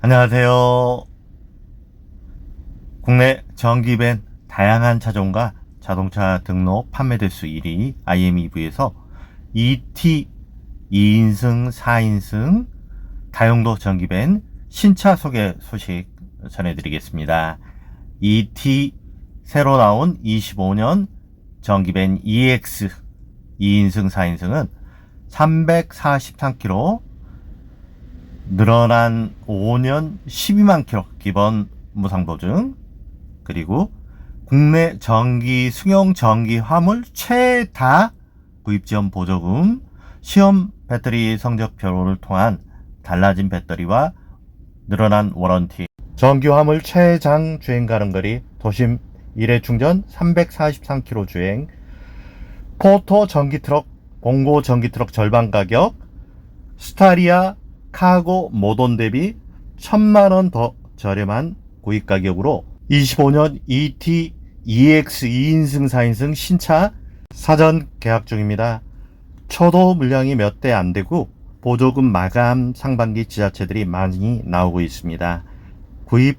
안녕하세요. 국내 전기밴 다양한 차종과 자동차 등록 판매 대수 1위 IMEV에서 ET 2인승, 4인승 다용도 전기밴 신차 소개 소식 전해드리겠습니다. ET 새로 나온 25년 전기밴 EX 2인승, 4인승은 343km 늘어난 5년 12만 킬로 기본 무상 보증 그리고 국내 전기 승용 전기 화물 최다 구입 지원 보조금 시험 배터리 성적 표를 통한 달라진 배터리와 늘어난 워런티. 전기 화물 최장 주행 가는 거리 도심 1회 충전 343km 주행. 포토 전기 트럭 봉고 전기 트럭 절반 가격. 스타리아 카고 모돈 대비 1000만원 더 저렴한 구입 가격으로 25년 ET EX 2인승 4인승 신차 사전 계약 중입니다. 초도 물량이 몇 대 안 되고 보조금 마감 상반기 지자체들이 많이 나오고 있습니다. 구입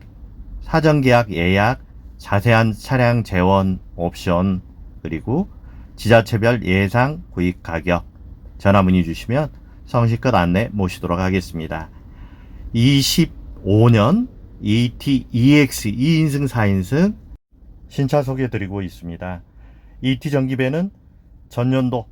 사전 계약 예약 자세한 차량 재원 옵션 그리고 지자체별 예상 구입 가격 전화 문의 주시면 성실껏 안내 모시도록 하겠습니다. 25년 ET EX 2인승 4인승 신차 소개해드리고 있습니다. ET 전기배는 전년도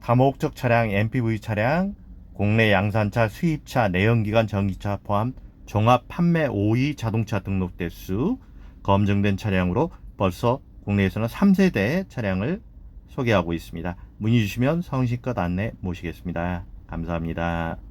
다목적 차량, MPV 차량, 국내 양산차, 수입차, 내연기관 전기차 포함 종합 판매 5위 자동차 등록 대수 검증된 차량으로 벌써 국내에서는 3세대 차량을 소개하고 있습니다. 문의 주시면 성실껏 안내 모시겠습니다. 감사합니다.